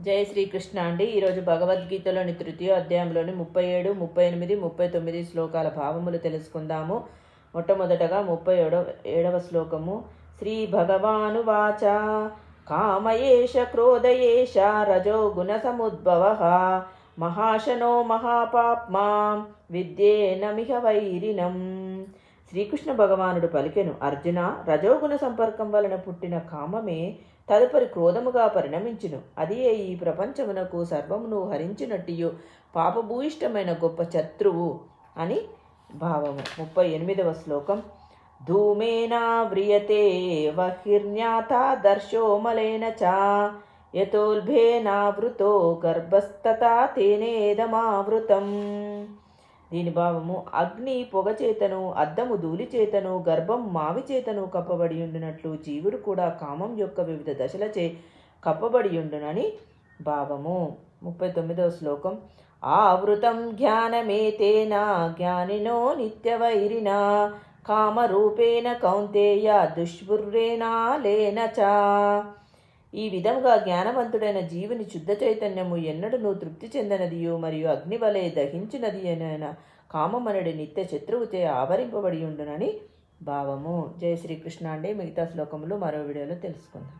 జయ శ్రీకృష్ణ అండి. ఈరోజు భగవద్గీతలోని తృతీయ అధ్యాయంలోని ముప్పై ఏడు ముప్పై ఎనిమిది ముప్పై తొమ్మిది శ్లోకాల భావములు తెలుసుకుందాము. మొట్టమొదటగా ముప్పై ఏడవ ఏడవ శ్లోకము. శ్రీ భగవాను వాచ కామయేష క్రోధయేష రజో గుణ సముద్భవ మహాశనో మహాపాప్మా విద్యేనమిహ వైరినం. శ్రీకృష్ణ భగవానుడు పలికెను అర్జున రజోగుణ సంపర్కం వలన పుట్టిన కామమే తదుపరి క్రోధముగా పరిణమించును. అది ఈ ప్రపంచమునకు సర్వమును హరించినట్టియు పాపభూయిష్టమైన గొప్ప శత్రువు అని భావము. ముప్పై ఎనిమిదవ శ్లోకం. ధూమేనా వ్రియతే వహిర్ణ్యతా దర్శోమలేన చా చ యతోల్భేనావృతో గర్భస్తతా తేనేదమావృతం దీని భావము అగ్ని పొగ చేతను అద్దము ధూళి చేతను గర్భం మావి చేతను కప్పబడి ఉండినట్లు జీవుడు కూడా కామం యొక్క వివిధ దశలచే కప్పబడి ఉండునని భావము. ముప్పై తొమ్మిదవ శ్లోకం. ఆవృతం జ్ఞానమేతేనా జ్ఞానినో నిత్యవైరినా కామరూపేణ కౌంతేయ దుష్పుర్రేనా లేన చ. ఈ విధముగా జ్ఞానవంతుడైన జీవుని శుద్ధ చైతన్యము ఎన్నడూ తృప్తి చెందనదియు మరియు అగ్ని వలె దహించినది అయిన కామమనుడి నిత్య శత్రువుచే ఆవరింపబడి ఉండునని భావము. జయ శ్రీకృష్ణ అండి. మిగతా శ్లోకములు మరో వీడియోలో తెలుసుకుందాం.